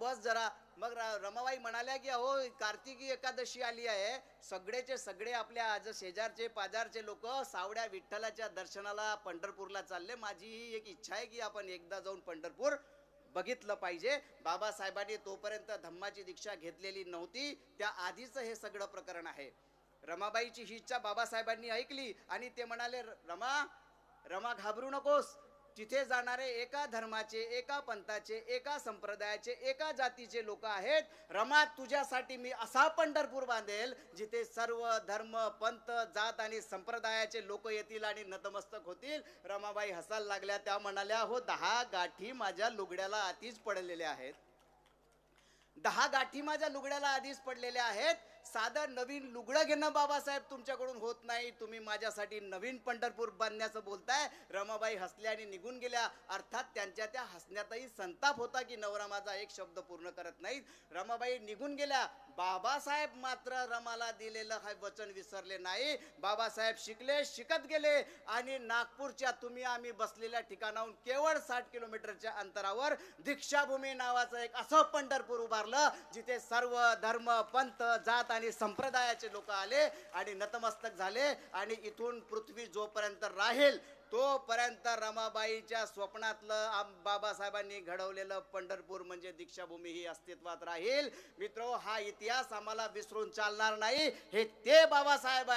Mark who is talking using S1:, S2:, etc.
S1: बस जरा मग रमाबाई म्हणाल्या की अहो कार्तिकी एकादशी आली आहे. सगळेचे सगळे आपल्या आज शेजारचे पाजारचे लोक सावड्या विठ्ठलाच्या दर्शनाला पंढरपूरला चालले. माझी ही एक इच्छा आहे की आपण एकदा जाऊन पंढरपूर बघितलं पाहिजे. बाबासाहेबांनी तोपर्यंत धम्माची दीक्षा घेतलेली नव्हती. त्या आधीच हे सगळं प्रकरण आहे. रमाबाईची ही इच्छा बाबासाहेबांनी ऐकली आणि ते म्हणाले रमा रमा घाबरू नकोस. तिथे जाणारे एका धर्माचे एका पंथाचे एका संप्रदायाचे एका जातीचे लोक आहेत रमा तुझ्यासाठी मी असा पंढरपूर बांधेल जिथे सर्व धर्म पंथ जात आणि संप्रदायाचे लोक येतील आणि नतमस्तक होतील. रमाबाई हसायला लागल्या त्या म्हणाल्या हो दहा गाठी माझ्या लुगड्याला आधीच पडलेल्या आहेत. दहा गाठी माझ्या लुगड्याला आधीच पडलेल्या आहेत. साधं नवीन लुगडं घेणं बाबासाहेब तुमच्याकडून होत नाही. तुम्ही माझ्यासाठी नवीन पंढरपूर बांधण्याचं बोलताय. रमाबाई हसल्या आणि निघून गेल्या. अर्थात त्यांच्या त्या हसण्यातही संताप होता की नवरा माझा एक शब्द पूर्ण करत नाहीत. रमाबाई निघून गेल्या. बाबासाहेब मात्र रमाला दिलेलं हा वचन विसरले नाही. बाबासाहेब शिकले शिकत गेले आणि नागपूरच्या तुम्ही आम्ही बसलेल्या ठिकाणाहून केवळ साठ किलोमीटरच्या अंतरावर दीक्षाभूमी नावाचं एक असं पंढरपूर उभारलं जिथे सर्व धर्म पंथ जात आणि संप्रदायाचे लोक आले आणि नतमस्तक झाले आणि इथून पृथ्वी जोपर्यंत राहील तोपर्यंत रमाबाईच्या स्वप्नातलं आम- बाबासाहेबांनी घडवलेलं पंढरपूर म्हणजे दीक्षाभूमी ही अस्तित्वात राहील. मित्रो हा इतिहास आम्हाला विसरून चालणार नाही. हे ते बाबासाहेब